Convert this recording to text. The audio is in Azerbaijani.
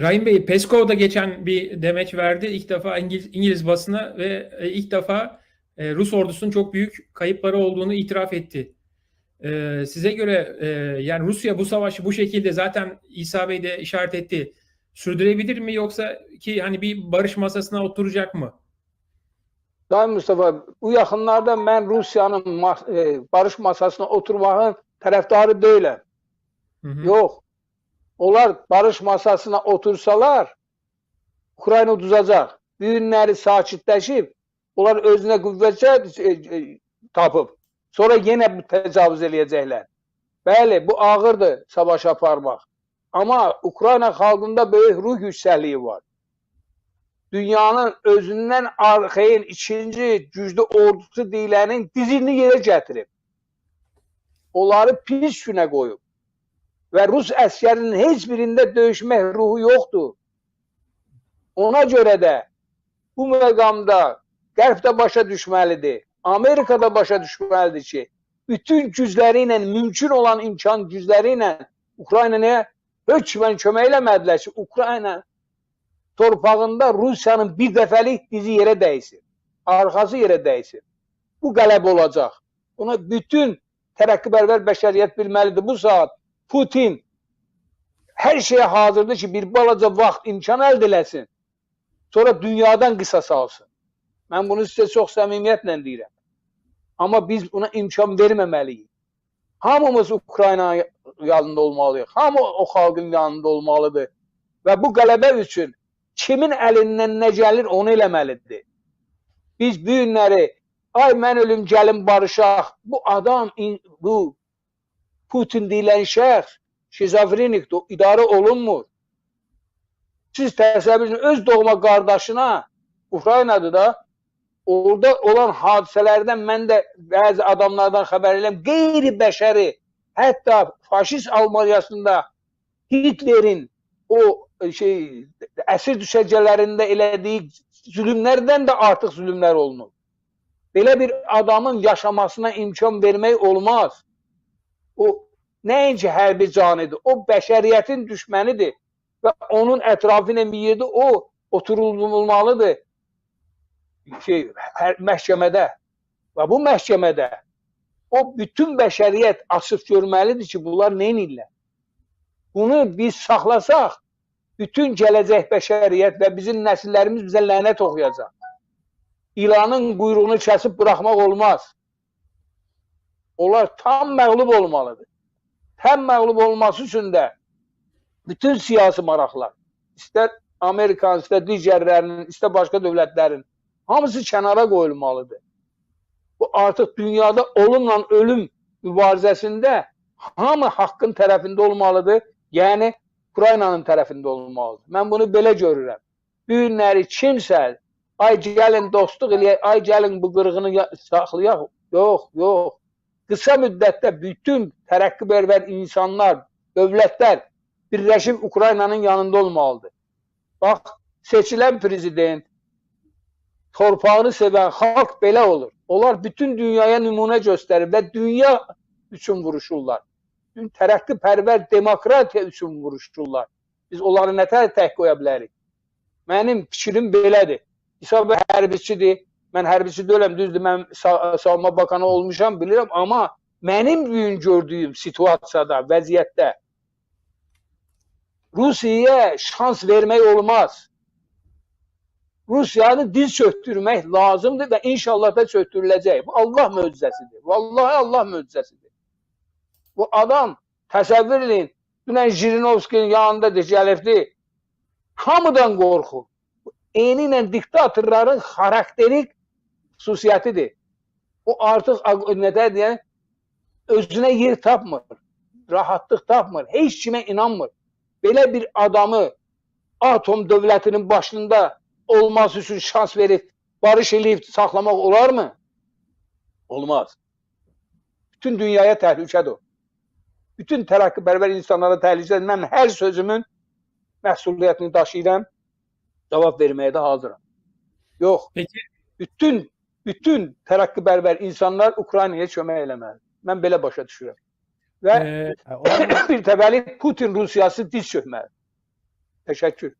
Rahim Bey, Peskov da geçen bir demeç verdi. İlk defa İngiliz, İngiliz basına ve e, ilk defa e, Rus ordusunun çok büyük kayıpları olduğunu itiraf etti. E, size göre e, yani Rusya bu savaşı bu şekilde zaten İsa Bey de işaret etti. Sürdürebilir mi yoksa ki hani bir barış masasına oturacak mı? Sayın Mustafa, bu yaxınlarda mən Rusiyanın barış masasına oturmağın tərəfdarı deyiləm. Yox. Onlar barış masasına otursalar Ukrayna uduzacaq. Bu günləri sakitləşib, onlar özünə qüvvət e, e, tapıb. Sonra yenə təcavüz eləyəcəklər. Bəli, bu ağırdır savaş aparmaq. Amma Ukrayna xalqında böyük ruh yüksəkliyi var. Dünyanın özündən arxayın ikinci güclü ordusu deyilənin dizini yerə gətirib. Onları pis günə qoyub. Və Rus əskərinin heç birində döyüşmək ruhu yoxdur. Ona görə də bu məqamda Qərb də başa düşməlidir. Amerika da başa düşməlidir ki, bütün gücləri ilə, mümkün olan imkan gücləri ilə Ukraynaya hökmən kömək eləmədilər ki, Ukrayna torpağında Rusiyanın bir dəfəlik dizi yerə dəysin. Arxası yerə dəysin. Bu qələbə olacaq. Ona bütün tərəqqibərvər bəşəriyyət bilməlidir. Bu saat Putin hər şeyə hazırdır ki, bir balaca vaxt imkan əldə eləsin. Sonra dünyadan qisas alsın. Mən bunu sizə çox səmimiyyətlə deyirəm. Amma biz buna imkan verməməliyik. Hamımız Ukrayna yanında olmalıyıq. Hamı o xalqın yanında olmalıdır. Və bu qələbə üçün kimin əlindən nə gəlir onu eləməlidir. Biz bu günləri ay mən ölüm gəlin barışaq. Bu adam bu Putin deyilən şəxs şizofrenikdir, idarə olunmur. Siz təsəvvür edin öz doğma qardaşına Ukraynadır da orada olan hadisələrdən mən də bəzi adamlardan xəbər edirəm. Qeyri-bəşəri, hətta faşist Almaniyasında Hitlerin o e, şey əsir düşərgələrində elədiyi zülmlərdən də artıq zülmlər olunur. Belə bir adamın yaşamasına imkan vermək olmaz. O nəinki hərbi canidir, o bəşəriyyətin düşmənidir və onun ətrafı ilə bir yerdə o oturulmalıdır şey hər məhkəmədə və bu məhkəmədə o bütün bəşəriyyət açıq görməlidir ki, bunlar nə edirlər? Bunu biz saxlasaq, bütün gələcək bəşəriyyət və bizim nəsillərimiz bizə lənət oxuyacaq. İlanın quyruğunu kəsib buraxmaq olmaz. Onlar tam məğlub olmalıdır. Tam məğlub olması üçün də bütün siyasi maraqlar, istər Amerikan, istər digərlərinin, istər başqa dövlətlərin hamısı kənara qoyulmalıdır. Bu artıq dünyada olumla ölüm mübarizəsində hamı haqqın tərəfində olmalıdır. Yəni Ukraynanın tərəfində olmalıdır. Mən bunu belə görürəm. Bu günləri kimsə ay gəlin dostluq eləyək, ay gəlin bu qırğını ya- saxlayaq. Yox, yox. Qısa müddətdə bütün tərəqqibərvər insanlar, dövlətlər birləşib Ukraynanın yanında olmalıdır. Bax, seçilən prezident, torpağını sevən xalq belə olur. Onlar bütün dünyaya nümunə göstərir və dünya üçün vuruşurlar. Bütün tərəqqipərvər demokratiya üçün vuruşurlar. Biz onları nətər tək qoya bilərik? Mənim fikrim belədir. İsa bəy hərbiçidir. Mən hərbiçi deyiləm, düzdür, mən sa savunma bakanı olmuşam, bilirəm, amma mənim bu gün gördüyüm situasiyada, vəziyyətdə Rusiyaya şans vermək olmaz. Rusiyanı diz çöktürmək lazımdır və inşallah da çöktürüləcək. Bu Allah möcüzəsidir. Vallahi Allah möcüzəsidir. Bu adam təsəvvür edin, dünən Jirinovskinin yanında gəlibdi. Hamıdan qorxur. Eyni ilə diktatorların xarakterik xüsusiyyətidir. O artıq aq- nə deyən özünə yer tapmır. Rahatlıq tapmır. Heç kimə inanmır. Belə bir adamı atom dövlətinin başında olması üçün şans verib barış eləyib saxlamaq olarmı? Olmaz. Bütün dünyaya təhlükədir o. Bütün tərəqqibərvər insanlara təhlükədir. Mən hər sözümün məsuliyyətini daşıyıram. Cavab verməyə də hazıram. Yox. Peki Bütün bütün terakki berber insanlar Ukrayna'ya çöme. Ben böyle başa düşürüyorum. Ve ee, bir tebelik Putin Rusyası diz çökmeli. Teşekkür.